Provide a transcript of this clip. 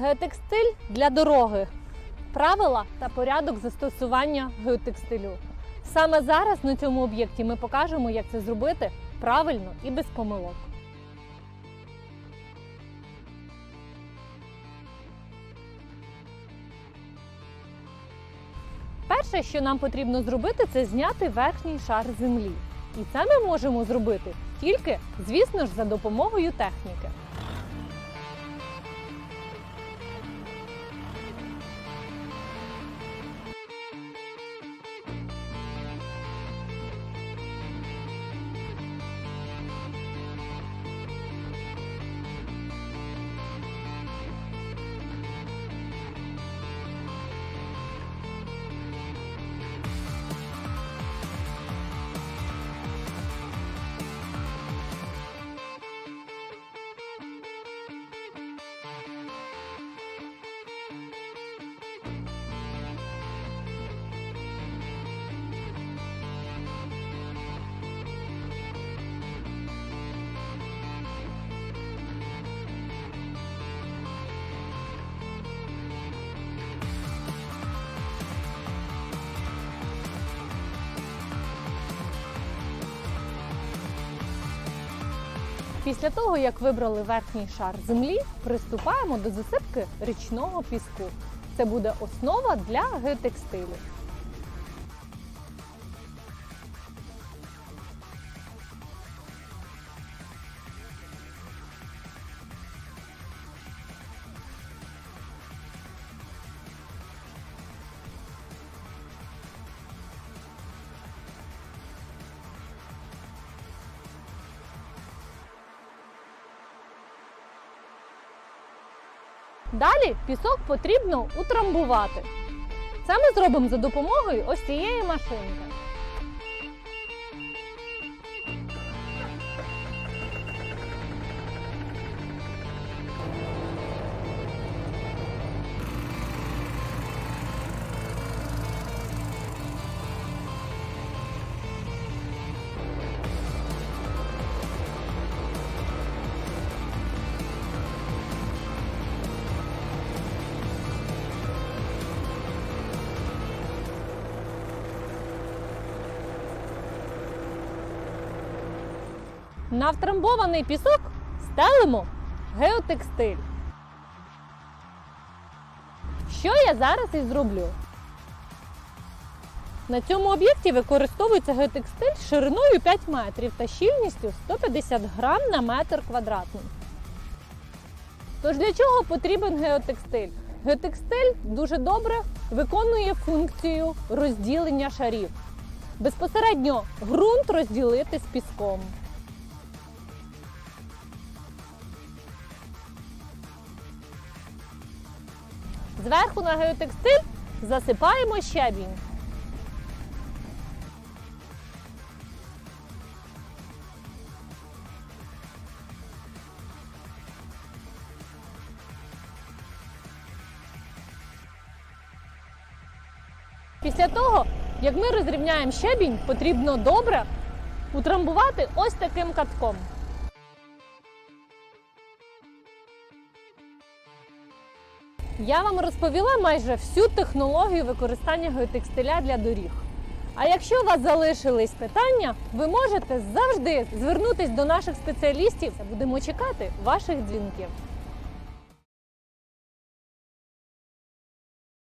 Геотекстиль для дороги. Правила та порядок застосування геотекстилю. Саме зараз на цьому об'єкті ми покажемо, як це зробити правильно і без помилок. Перше, що нам потрібно зробити, це зняти верхній шар землі. І це ми можемо зробити тільки, звісно ж, за допомогою техніки. Після того, як вибрали верхній шар землі, приступаємо до засипки річного піску. Це буде основа для геотекстилю. Далі пісок потрібно утрамбувати. Це ми зробимо за допомогою ось цієї машинки. На втрамбований пісок стелимо геотекстиль. Що я зараз і зроблю? На цьому об'єкті використовується геотекстиль шириною 5 метрів та щільністю 150 грам на метр квадратний. Тож для чого потрібен геотекстиль? Геотекстиль дуже добре виконує функцію розділення шарів. Безпосередньо ґрунт розділити з піском. Зверху на геотекстиль засипаємо щебінь. Після того, як ми розрівняємо щебінь, потрібно добре утрамбувати ось таким катком. Я вам розповіла майже всю технологію використання геотекстиля для доріг. А якщо у вас залишились питання, ви можете завжди звернутися до наших спеціалістів. Будемо чекати ваших дзвінків.